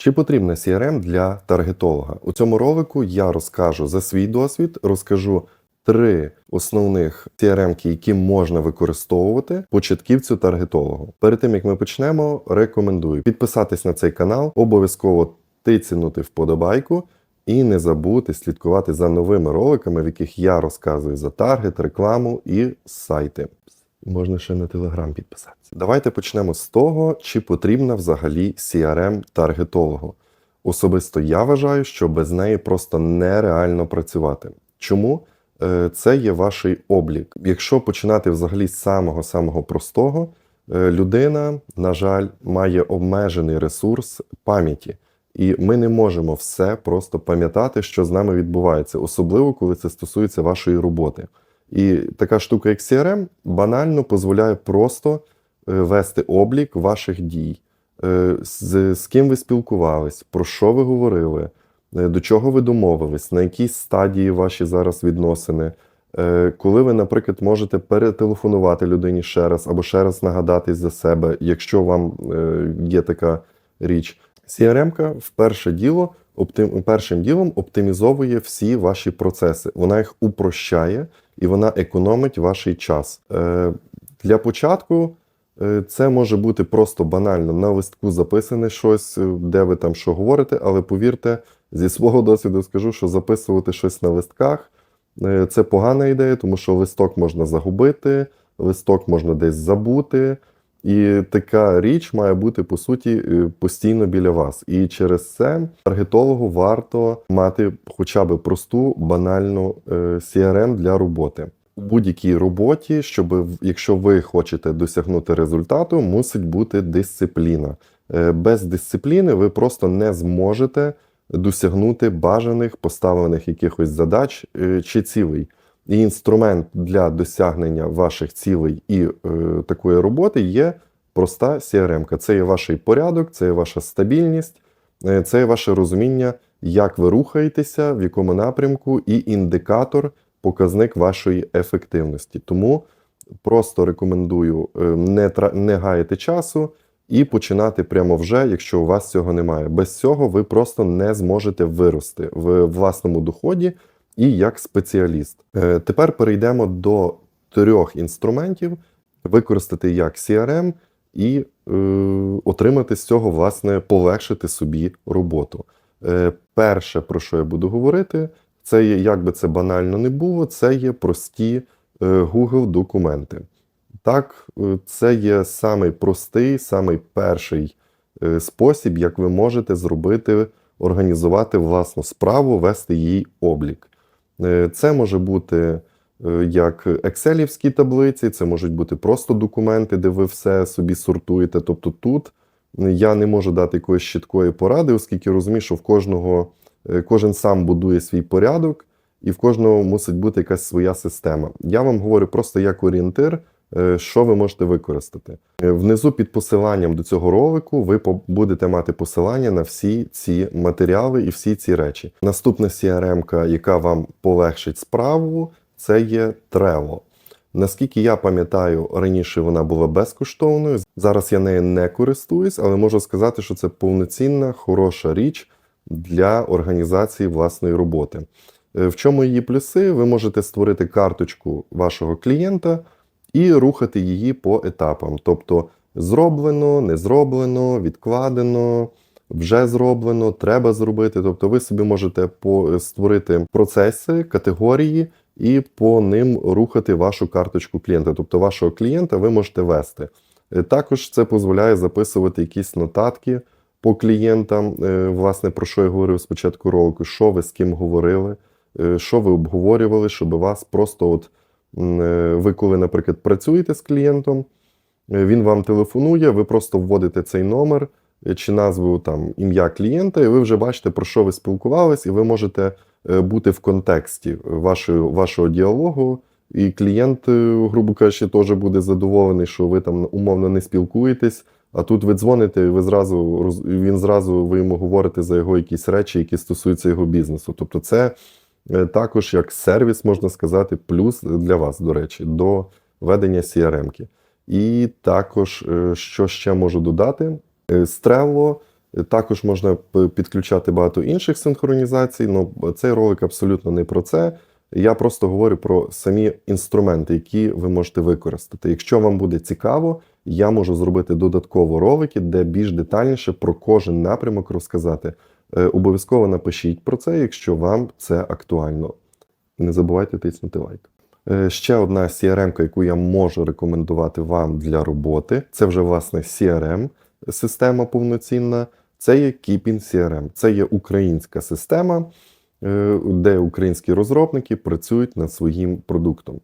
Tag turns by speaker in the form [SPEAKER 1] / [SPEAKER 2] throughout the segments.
[SPEAKER 1] Чи потрібна CRM для таргетолога? У цьому ролику я розкажу за свій досвід, розкажу три основних CRM, які можна використовувати початківцю таргетологу. Перед тим як ми почнемо, рекомендую підписатись на цей канал, обов'язково тицянути вподобайку. І не забудьте слідкувати за новими роликами, в яких я розказую за таргет, рекламу і сайти. Можна ще на телеграм підписатися. Давайте почнемо з того, чи потрібна взагалі CRM таргетологу. Особисто я вважаю, що без неї просто нереально працювати. Чому? Е, Це є ваш облік. Якщо починати взагалі з самого самого простого, е, людина, на жаль, має обмежений ресурс пам'яті. І ми не можемо все просто пам'ятати, що з нами відбувається, особливо коли це стосується вашої роботи. І така штука, як CRM, банально дозволяє просто е, вести облік ваших дій, Е, з, з ким ви спілкувались, про що ви говорили, е, до чого ви домовились, на якій стадії ваші зараз відносини. Коли ви, наприклад, можете перетелефонувати людині ще раз або ще раз нагадатись за себе, якщо вам є така річ. CRM-ка в перше діло оптим, першим ділом оптимізовує всі ваші процеси. Вона їх упрощає і вона економить ваш час. Е, Для початку е, це може бути просто банально на листку записане щось, е, де ви там що говорите, але повірте, зі свого досвіду скажу, що записувати щось на листках це погана ідея, тому що листок можна загубити, листок можна десь забути. І така річ має бути по суті е, постійно біля вас. І через це таргетологу варто мати хоча б просту банальну е, CRM для роботи. У будь-якій роботі, щоб якщо ви хочете досягнути результату, мусить бути дисципліна. Е, Без дисципліни ви просто не зможете досягнути бажаних поставлених якихось задач чи цілей. І інструмент для досягнення ваших цілей і е, такої роботи є проста CRM. Це є ваш порядок, це є ваша стабільність, е, це є ваше розуміння, як ви рухаєтеся, в якому напрямку, і індикатор, показник вашої ефективності. Тому просто рекомендую е, не, не гаяти часу і починати прямо вже, якщо у вас цього немає. Без цього ви просто не зможете вирости в власному доході і як спеціаліст. Е, Тепер перейдемо до трьох інструментів, використати як CRM і е, отримати з цього, власне, полегшити собі роботу. Е, перше, про що я буду говорити, це є, як би це банально не було, це є прості е, Google документи. Так, е, це є самий простий, самий перший спосіб, як ви можете зробити, організувати власну справу, вести її облік. Е, Це може бути е, як екселівські таблиці, це можуть бути просто документи, де ви все собі сортуєте. Тобто тут я не можу дати якоїсь чіткої поради, оскільки розумію, що в кожного е, кожен сам будує свій порядок, і в кожного мусить бути якась своя система. Я вам говорю просто як орієнтир, що ви можете використати. Е, Внизу під посиланням до цього ролику ви будете мати посилання на всі ці матеріали і всі ці речі. Наступна CRM, яка вам полегшить справу, це є Trello. Наскільки я пам'ятаю, раніше вона була безкоштовною. Зараз я нею не користуюсь, але можу сказати, що це повноцінна, хороша річ для організації власної роботи. Е, В чому її плюси? Ви можете створити карточку вашого клієнта і рухати її по етапам. Тобто зроблено, не зроблено, відкладено, вже зроблено, треба зробити. Тобто ви собі можете створити процеси, категорії і по ним рухати вашу карточку клієнта. Тобто вашого клієнта ви можете вести. Е, Також це дозволяє записувати якісь нотатки по клієнтам, е, власне, про що я говорив спочатку ролику, що ви з ким говорили, е, що ви обговорювали, щоб вас просто от ви, коли, наприклад, працюєте з клієнтом, е, він вам телефонує, ви просто вводите цей номер е, чи назву там ім'я клієнта, і ви вже бачите, про що ви спілкувались, і ви можете е, бути в контексті вашого, вашого діалогу. І клієнт, е, грубо кажучи, теж буде задоволений, що ви там умовно не спілкуєтесь. А тут ви дзвоните, і ви зразу він зразу ви йому говорите за його якісь речі, які стосуються його бізнесу. Тобто, це е, також як сервіс, можна сказати, плюс для вас, до речі, до ведення CRM-ки. І також, е, що ще можу додати, Е, З Е, Також можна підключати багато інших синхронізацій, але цей ролик абсолютно не про це. Я просто говорю про самі інструменти, які ви можете використати. Якщо вам буде цікаво, я можу зробити додатково ролики, де більш детальніше про кожен напрямок розказати. Е, Обов'язково напишіть про це, якщо вам це актуально. І не забувайте тиснути лайк. Е, Ще одна CRM, яку я можу рекомендувати вам для роботи, це вже власне CRM, система повноцінна. Це є Keeping CRM. Це є українська система, е, де українські розробники працюють над своїм продуктом.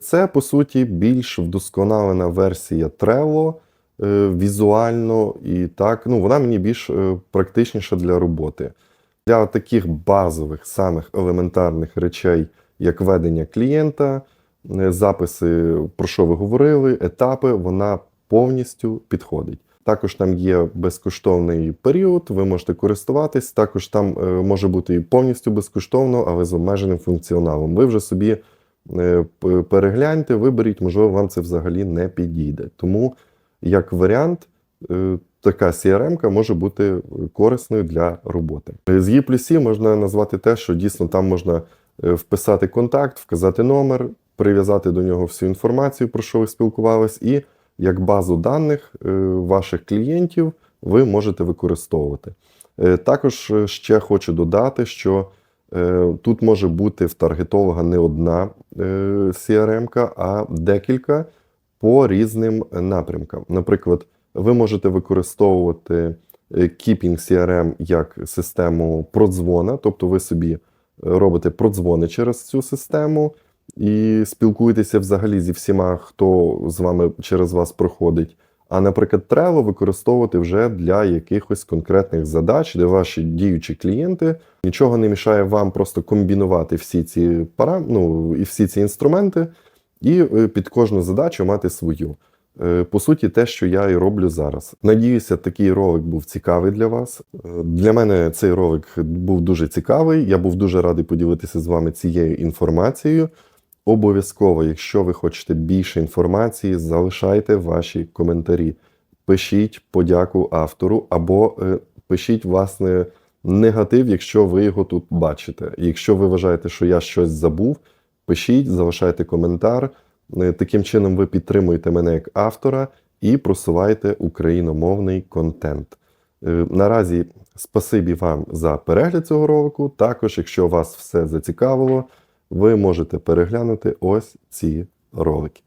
[SPEAKER 1] Це, по суті, більш вдосконалена версія Trello візуально і так. Ну, вона мені більш е, практичніша для роботи. Для таких базових, самих елементарних речей, як ведення клієнта, е, записи, про що ви говорили, етапи, вона повністю підходить. Також там є безкоштовний період, ви можете користуватись. Також там е, може бути і повністю безкоштовно, але з обмеженим функціоналом. Ви вже собі е, перегляньте, виберіть, можливо, вам це взагалі не підійде. Тому, як варіант, е, така CRM може бути корисною для роботи. З її плюсів можна назвати те, що дійсно там можна е, вписати контакт, вказати номер, прив'язати до нього всю інформацію, про що ви спілкувались, і як базу даних е, ваших клієнтів ви можете використовувати. Також ще хочу додати, що тут може бути в таргетолога не одна CRM, а декілька по різним напрямкам. Наприклад, ви можете використовувати е, Keeping CRM як систему продзвона, тобто ви собі е, робите продзвони через цю систему і спілкуєтеся взагалі зі всіма, хто з вами через вас проходить. А, наприклад, Trello використовувати вже для якихось конкретних задач, де ваші діючі клієнти нічого не мішає вам просто комбінувати всі ці пара, ну, і всі ці інструменти, і е, під кожну задачу мати свою. Е, По суті, те, що я і роблю зараз. Надіюся, такий ролик був цікавий для вас. Е, Для мене цей ролик був дуже цікавий. Я був дуже радий поділитися з вами цією інформацією. Обов'язково, якщо ви хочете більше інформації, залишайте ваші коментарі. Пишіть подяку автору або пишіть власне негатив, якщо ви його тут бачите. Якщо ви вважаєте, що я щось забув, пишіть, залишайте коментар. Е, Таким чином ви підтримуєте мене як автора і просуваєте україномовний контент. Е, Наразі спасибі вам за перегляд цього ролику. Також, якщо вас все зацікавило, ви можете переглянути ось ці ролики.